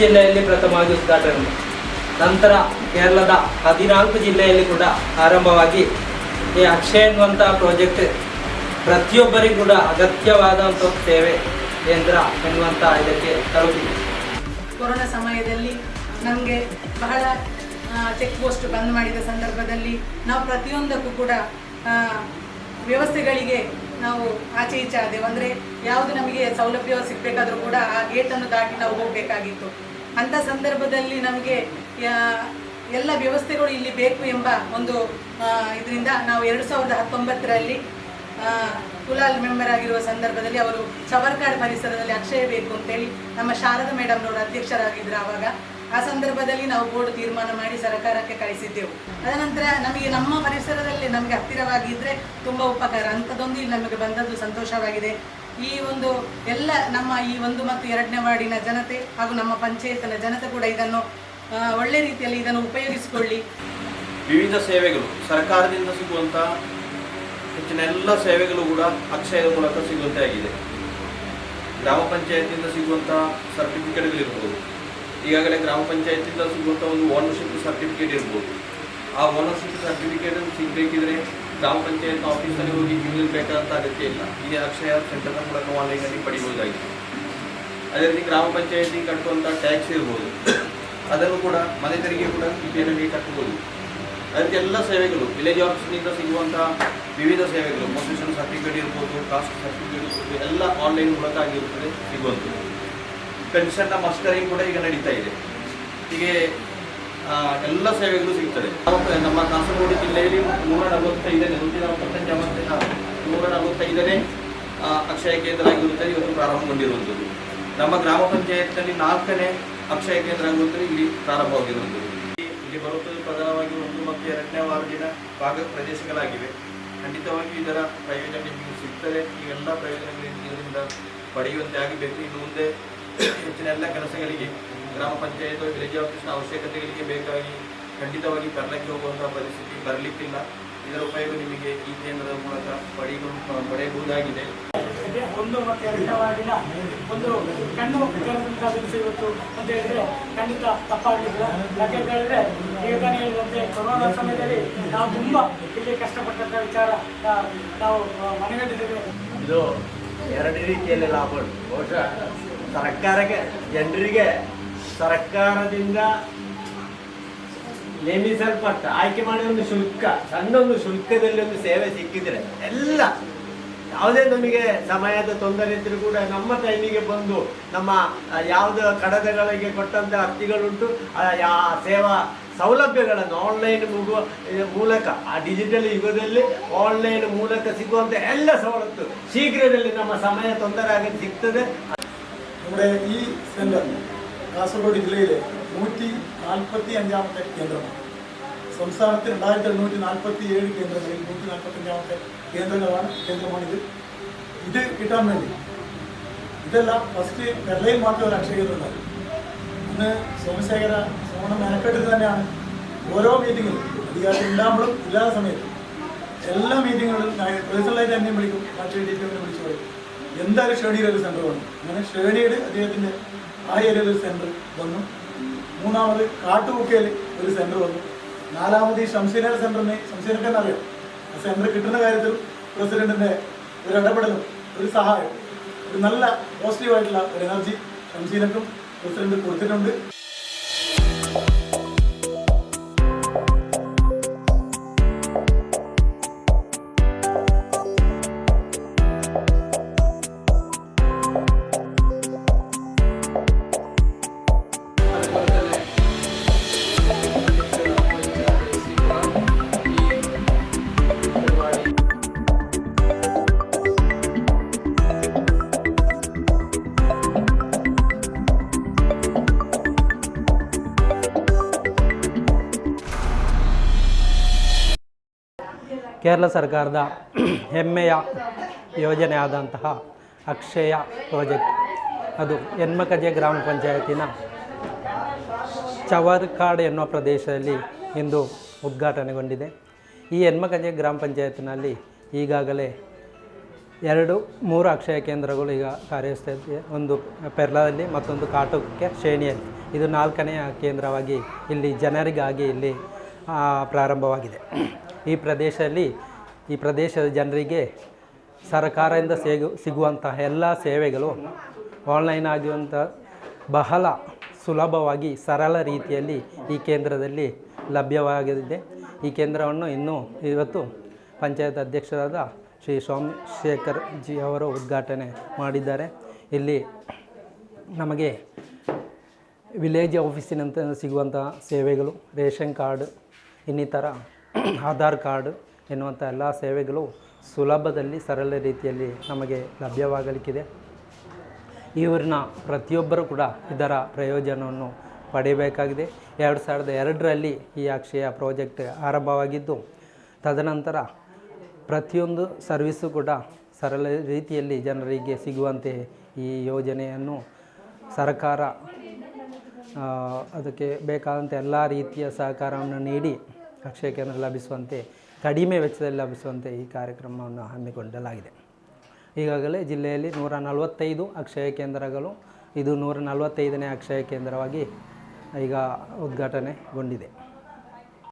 ಜಿಲ್ಲೆಯಲ್ಲಿ ಪ್ರಥಮವಾಗಿ ಉದ್ಘಾಟನೆ. ನಂತರ ಕೇರಳದ ಹದಿನಾಲ್ಕು ಜಿಲ್ಲೆಯಲ್ಲಿ ಕೂಡ ಆರಂಭವಾಗಿ ಈ ಅಕ್ಷಯ ಎನ್ನುವಂಥ ಪ್ರಾಜೆಕ್ಟ್ ಪ್ರತಿಯೊಬ್ಬರಿಗೂ ಕೂಡ ಅಗತ್ಯವಾದಂಥ ಸೇವೆ ಕೇಂದ್ರ ಎನ್ನುವಂಥ ಇದಕ್ಕೆ ತಲುಪಿದೆ. ಕೊರೋನಾ ಸಮಯದಲ್ಲಿ ನಮಗೆ ಬಹಳ ಚೆಕ್ ಪೋಸ್ಟ್ ಬಂದ್ ಮಾಡಿದ ಸಂದರ್ಭದಲ್ಲಿ ನಾವು ಪ್ರತಿಯೊಂದಕ್ಕೂ ಕೂಡ ವ್ಯವಸ್ಥೆಗಳಿಗೆ ನಾವು ಆಚೆ ಈಚೆ ಆದೆವು. ಅಂದರೆ ಯಾವುದು ನಮಗೆ ಸೌಲಭ್ಯ ಸಿಗಬೇಕಾದ್ರೂ ಕೂಡ ಆ ಗೇಟನ್ನು ದಾಟಿ ನಾವು ಹೋಗಬೇಕಾಗಿತ್ತು. ಅಂಥ ಸಂದರ್ಭದಲ್ಲಿ ನಮಗೆ ಎಲ್ಲ ವ್ಯವಸ್ಥೆಗಳು ಇಲ್ಲಿ ಬೇಕು ಎಂಬ ಒಂದು ಇದರಿಂದ ನಾವು ಎರಡು ಸಾವಿರದ ಹತ್ತೊಂಬತ್ತರಲ್ಲಿ ಕುಲಾಲ್ ಮೆಂಬರ್ ಆಗಿರುವ ಸಂದರ್ಭದಲ್ಲಿ ಅವರು ಚವರ್ಕಾಡ್ ಪರಿಸರದಲ್ಲಿ ಅಕ್ಷಯ ಬೇಕು ಅಂತೇಳಿ ನಮ್ಮ ಶಾರದಾ ಮೇಡಮ್ನವರು ಅಧ್ಯಕ್ಷರಾಗಿದ್ದರು ಆವಾಗ. ಆ ಸಂದರ್ಭದಲ್ಲಿ ನಾವು ಬೋರ್ಡ್ ತೀರ್ಮಾನ ಮಾಡಿ ಸರ್ಕಾರಕ್ಕೆ ಕಳಿಸಿದ್ದೆವು. ಅದನಂತರ ನಮಗೆ ನಮ್ಮ ಪರಿಸರದಲ್ಲಿ ನಮಗೆ ಹತ್ತಿರವಾಗಿದ್ದರೆ ತುಂಬ ಉಪಕಾರ. ಅಂಥದ್ದೊಂದು ಇಲ್ಲಿ ನಮಗೆ ಬಂದದ್ದು ಸಂತೋಷವಾಗಿದೆ. ಈ ಒಂದು ಎಲ್ಲ ನಮ್ಮ ಈ ಒಂದು ಮತ್ತು ಎರಡನೇ ವಾರ್ಡಿನ ಜನತೆ ಹಾಗೂ ನಮ್ಮ ಪಂಚಾಯತ್ನ ಜನತೆ ಕೂಡ ಇದನ್ನು ಒಳ್ಳೆ ರೀತಿಯಲ್ಲಿ ಇದನ್ನು ಉಪಯೋಗಿಸಿಕೊಳ್ಳಿ. ವಿವಿಧ ಸೇವೆಗಳು, ಸರ್ಕಾರದಿಂದ ಸಿಗುವಂತಹ ಹೆಚ್ಚಿನ ಎಲ್ಲ ಸೇವೆಗಳು ಕೂಡ ಅಕ್ಷಯದ ಮೂಲಕ ಸಿಗುವಂತೆ ಆಗಿದೆ. ಗ್ರಾಮ ಪಂಚಾಯತಿಯಿಂದ ಸಿಗುವಂತಹ ಸರ್ಟಿಫಿಕೇಟ್ಗಳಿರ್ಬೋದು ಈಗಾಗಲೇ ಗ್ರಾಮ ಪಂಚಾಯತಿಂದ ಸಿಗುವಂಥ ಒಂದು ಓನರ್ಶಿಪ್ ಸರ್ಟಿಫಿಕೇಟ್ ಇರ್ಬೋದು. ಆ ಓನರ್ಶಿಪ್ ಸರ್ಟಿಫಿಕೇಟ್ ಸಿಗಬೇಕಿದ್ರೆ ಗ್ರಾಮ ಪಂಚಾಯತ್ ಆಫೀಸಲ್ಲಿ ಹೋಗಿ ಕ್ಯೂ ನಿಲ್ಬೇಕಾದಂಥ ಅಗತ್ಯ ಇಲ್ಲ. ಈ ಅಕ್ಷಯ ಸೆಂಟರ್ನ ಮೂಲಕ ಆನ್ಲೈನಲ್ಲಿ ಪಡೆಯಬಹುದಾಗಿದೆ ಅದೇ ರೀತಿ ಗ್ರಾಮ ಪಂಚಾಯತಿ ಕಟ್ಟುವಂಥ ಟ್ಯಾಕ್ಸ್ ಇರ್ಬೋದು. ಅದನ್ನು ಕೂಡ ಮನೆ ತೆರಿಗೆ ಕೂಡ ಲಿಪಿಯಲ್ಲಿ ಕಟ್ಟಬಹುದು. ಅದಕ್ಕೆ ಎಲ್ಲ ಸೇವೆಗಳು ವಿಲೇಜ್ ಆಫೀಸ್ನಿಂದ ಸಿಗುವಂಥ ವಿವಿಧ ಸೇವೆಗಳು ಪೊಸಿಷನ್ ಸರ್ಟಿಫಿಕೇಟ್ ಇರ್ಬೋದು ಕಾಸ್ಟ್ ಸರ್ಟಿಫಿಕೇಟ್ ಇರ್ಬೋದು, ಎಲ್ಲ ಆನ್ಲೈನ್ ಮೂಲಕ ಆಗಿರುತ್ತದೆ ಸಿಗುವಂಥದ್ದು. ಪೆನ್ಷನ್ನ ಮಸ್ಟರಿಂಗ್ ಕೂಡ ಈಗ ನಡೀತಾ ಇದೆ. ಹೀಗೆ ಎಲ್ಲ ಸೇವೆಗಳು ಸಿಗ್ತದೆ. ನಮ್ಮ ಕಾಸರಗೋಡು ಜಿಲ್ಲೆಯಲ್ಲಿ ನೂರ ನಲವತ್ತೈದನೇ ನೂರ ನಲವತ್ತಂಜ ನೂರ ನಲವತ್ತೈದನೇ ಅಕ್ಷಯ ಕೇಂದ್ರ ಆಗಿರುತ್ತದೆ. ಇವತ್ತು ಪ್ರಾರಂಭಗೊಂಡಿರುವಂಥದ್ದು. ನಮ್ಮ ಗ್ರಾಮ ಪಂಚಾಯತ್ನಲ್ಲಿ ನಾಲ್ಕನೇ ಅಕ್ಷಯ ಕೇಂದ್ರ ಆಗಿರುತ್ತದೆ. ಇಲ್ಲಿ ಪ್ರಾರಂಭವಾಗಿರುವಂಥದ್ದು. ಇಲ್ಲಿ ಬರುತ್ತದೆ ಪ್ರಧಾನವಾಗಿ ಒಂದು ಮತ್ತು ಎರಡನೇ ವಾರ್ಡಿನ ಭಾಗ ಪ್ರದೇಶಗಳಾಗಿವೆ. ಖಂಡಿತವಾಗಿ ಇದರ ಪ್ರಯೋಜನ ನಿಮಗೆ ಸಿಗ್ತದೆ. ಈ ಎಲ್ಲ ಪ್ರಯೋಜನಗಳು ಇದರಿಂದ ಪಡೆಯುವಂತೆ ಆಗಬೇಕು. ಇನ್ನು ಮುಂದೆ ಹೆಚ್ಚಿನ ಎಲ್ಲ ಕೆಲಸಗಳಿಗೆ ಗ್ರಾಮ ಪಂಚಾಯತ್ ವಿಲೇಜ್ ಆಫೀಸ್ನ ಅವಶ್ಯಕತೆಗಳಿಗೆ ಬೇಕಾಗಿ ಖಂಡಿತವಾಗಿ ತರಲಕ್ಕೆ ಹೋಗುವಂತಹ ಪರಿಸ್ಥಿತಿ ಬರಲಿಕ್ಕಿಲ್ಲ. ಇದರ ಉಪಯೋಗ ನಿಮಗೆ ಈ ಕೇಂದ್ರದ ಮೂಲಕ ಪಡೆಯಲು ಪಡೆಯಬಹುದಾಗಿದೆ. ಒಂದು ಮತ್ತು ಎರಡನೇ ವಾರ್ಡಿನ ಒಂದು ಕಣ್ಣು ತೆರೆದಂತಹ ಇವತ್ತು ಅಂತ ಹೇಳಿದ್ರೆ ಖಂಡಿತ ತಪ್ಪಾಗಲಿಲ್ಲ. ಯಾಕೆ ಅಂತ ಹೇಳಿದ್ರೆ ಈಗ ತಾನೇ ಹೇಳಿದಂತೆ ಕೊರೋನಾ ಸಮಯದಲ್ಲಿ ನಾವು ತುಂಬ ಇಲ್ಲಿ ಕಷ್ಟಪಟ್ಟಂಥ ವಿಚಾರ ನಾವು ಮನೆಗಟ್ಟಿದ್ದೇವೆ ಇದು ಎರಡು ರೀತಿಯಲ್ಲಿ ಲಾಭ ಬಹುಶಃ ಸರ್ಕಾರಕ್ಕೆ, ಜನರಿಗೆ ಸರ್ಕಾರದಿಂದ ನೇಮಿಸಲ್ಪಟ್ಟ, ಆಯ್ಕೆ ಮಾಡಿದ ಒಂದು ಶುಲ್ಕ, ಸಣ್ಣ ಒಂದು ಶುಲ್ಕದಲ್ಲಿ ಒಂದು ಸೇವೆ ಸಿಕ್ಕಿದರೆ ಎಲ್ಲ ಯಾವುದೇ ನಮಗೆ ಸಮಯದ ತೊಂದರೆ ಇದ್ದರೂ ಕೂಡ ನಮ್ಮ ಟೈಮಿಗೆ ಬಂದು ನಮ್ಮ ಯಾವುದೇ ಕಡತಗಳಿಗೆ ಕೊಟ್ಟಂತಹ ಅರ್ಜಿಗಳುಂಟು ಯಾ, ಸೇವಾ ಸೌಲಭ್ಯಗಳನ್ನು ಆನ್ಲೈನ್ ಮುಗುವ ಮೂಲಕ, ಆ ಡಿಜಿಟಲ್ ಯುಗದಲ್ಲಿ ಆನ್ಲೈನ್ ಮೂಲಕ ಸಿಗುವಂಥ ಎಲ್ಲ ಸವಲತ್ತು ಶೀಘ್ರದಲ್ಲಿ ನಮ್ಮ ಸಮಯ ತೊಂದರೆ ಆಗಿ ಸಿಗ್ತದೆ. നമ്മുടെ ഈ സെന്റർ കാസർഗോഡ് ജില്ലയിലെ നൂറ്റി നാൽപ്പത്തി അഞ്ചാമത്തെ കേന്ദ്രമാണ്. സംസ്ഥാനത്ത് രണ്ടായിരത്തി എണ്ണൂറ്റി നാൽപ്പത്തി ഏഴ് കേന്ദ്രങ്ങളിൽ നൂറ്റി നാൽപ്പത്തി അഞ്ചാമത്തെ കേന്ദ്രങ്ങളാണ് കേന്ദ്രമാണിത്. ഇത് കിട്ടാൻ വേണ്ടി ഇതെല്ലാം ഫസ്റ്റ് വെള്ളയും മാത്രമേ ഒരു അക്ഷയ കേന്ദ്രം ഇന്ന് സോമശേഖര സോണം മെനക്കെട്ടിൽ തന്നെയാണ് ഓരോ മീറ്റിങ്ങിലും അധികാരം ഉണ്ടാകുമ്പോഴും ഇല്ലാത്ത സമയത്ത് എല്ലാ മീറ്റിങ്ങുകളിലും പ്രതിസന്ധി എന്നെ വിളിക്കും മറ്റു ഡി പി വിളിച്ചു പറയും. എന്തായാലും ഷേണിയുടെ ഒരു സെന്റർ വന്നു. അങ്ങനെ ഷേണിയുടെ അദ്ദേഹത്തിന്റെ ആ ഏരിയയിൽ ഒരു സെന്റർ വന്നു. മൂന്നാമത് കാട്ടുപൊക്കയിൽ ഒരു സെന്റർ വന്നു. നാലാമത് ഈ ഷംസീനർ സെന്ററിന് ശംസീനൊക്കെ അറിയാം. ആ സെന്റർ കിട്ടുന്ന കാര്യത്തിൽ പ്രസിഡന്റിന്റെ ഒരു ഇടപെടലും ഒരു സഹായം ഒരു നല്ല പോസിറ്റീവായിട്ടുള്ള ഒരു എനർജി ശംസീനക്കും പ്രസിഡന്റ് കൊടുത്തിട്ടുണ്ട്. ಕೇರಳ ಸರ್ಕಾರದ ಹೆಮ್ಮೆಯ ಯೋಜನೆ ಆದಂತಹ ಅಕ್ಷಯ ಪ್ರಾಜೆಕ್ಟ್. ಅದು ಹೆಣ್ಮಕಜೆ ಗ್ರಾಮ ಪಂಚಾಯತಿನ ಚವರ್ಕಾಡ್ ಎನ್ನುವ ಪ್ರದೇಶದಲ್ಲಿ ಇಂದು ಉದ್ಘಾಟನೆಗೊಂಡಿದೆ. ಈ ಹೆಣ್ಮಕಜೆ ಗ್ರಾಮ ಪಂಚಾಯತ್ನಲ್ಲಿ ಈಗಾಗಲೇ ಎರಡು, ಮೂರು ಅಕ್ಷಯ ಕೇಂದ್ರಗಳು ಈಗ ಕಾರ್ಯಸ್ಥೆ ಒಂದು ಪೆರ್ಲಾದಲ್ಲಿ, ಮತ್ತೊಂದು ಕಾಟುಕ್ಕೆ ಶ್ರೇಣಿಯಲ್ಲಿ. ಇದು ನಾಲ್ಕನೆಯ ಕೇಂದ್ರವಾಗಿ ಇಲ್ಲಿ ಜನರಿಗಾಗಿ ಇಲ್ಲಿ ಪ್ರಾರಂಭವಾಗಿದೆ. ಈ ಪ್ರದೇಶದಲ್ಲಿ, ಈ ಪ್ರದೇಶದ ಜನರಿಗೆ ಸರ್ಕಾರದಿಂದ ಸಿಗು, ಸಿಗುವಂತಹ ಎಲ್ಲ ಸೇವೆಗಳು ಆನ್ಲೈನ್ ಆಗಿರುವಂಥ ಬಹಳ ಸುಲಭವಾಗಿ, ಸರಳ ರೀತಿಯಲ್ಲಿ ಈ ಕೇಂದ್ರದಲ್ಲಿ ಲಭ್ಯವಾಗಲಿದೆ. ಈ ಕೇಂದ್ರವನ್ನು ಇನ್ನೂ ಇವತ್ತು ಪಂಚಾಯತ್ ಅಧ್ಯಕ್ಷರಾದ ಶ್ರೀ ಸೋಮಶೇಖರ್ ಜಿ ಅವರು ಉದ್ಘಾಟನೆ ಮಾಡಿದ್ದಾರೆ. ಇಲ್ಲಿ ನಮಗೆ ವಿಲೇಜ್ ಆಫೀಸಿನಂತ ಸಿಗುವಂತಹ ಸೇವೆಗಳು, ರೇಷನ್ ಕಾರ್ಡ್, ಇನ್ನಿತರ ಆಧಾರ್ ಕಾರ್ಡ್ ಎನ್ನುವಂಥ ಎಲ್ಲ ಸೇವೆಗಳು ಸುಲಭದಲ್ಲಿ ಸರಳ ರೀತಿಯಲ್ಲಿ ನಮಗೆ ಲಭ್ಯವಾಗಲಿಕ್ಕಿದೆ. ಊರಿನ ಪ್ರತಿಯೊಬ್ಬರೂ ಕೂಡ ಇದರ ಪ್ರಯೋಜನವನ್ನು ಪಡೆಯಬೇಕಾಗಿದೆ. ಎರಡು ಸಾವಿರದ ಎರಡರಲ್ಲಿ ಈ ಅಕ್ಷಯ ಪ್ರಾಜೆಕ್ಟ್ ಆರಂಭವಾಗಿದ್ದು, ತದನಂತರ ಪ್ರತಿಯೊಂದು ಸರ್ವಿಸು ಕೂಡ ಸರಳ ರೀತಿಯಲ್ಲಿ ಜನರಿಗೆ ಸಿಗುವಂತೆ ಈ ಯೋಜನೆಯನ್ನು ಸರ್ಕಾರ ಅದಕ್ಕೆ ಬೇಕಾದಂಥ ಎಲ್ಲ ರೀತಿಯ ಸಹಕಾರವನ್ನು ನೀಡಿ ಅಕ್ಷಯ ಕೇಂದ್ರ ಲಭಿಸುವಂತೆ, ಕಡಿಮೆ ವೆಚ್ಚದಲ್ಲಿ ಲಭಿಸುವಂತೆ ಈ ಕಾರ್ಯಕ್ರಮವನ್ನು ಹಮ್ಮಿಕೊಳ್ಳಲಾಗಿದೆ. ಈಗಾಗಲೇ ಜಿಲ್ಲೆಯಲ್ಲಿ ನೂರ ನಲವತ್ತೈದು ಅಕ್ಷಯ ಕೇಂದ್ರಗಳು, ಇದು ನೂರ ನಲವತ್ತೈದನೇ ಅಕ್ಷಯ ಕೇಂದ್ರವಾಗಿ ಈಗ ಉದ್ಘಾಟನೆಗೊಂಡಿದೆ.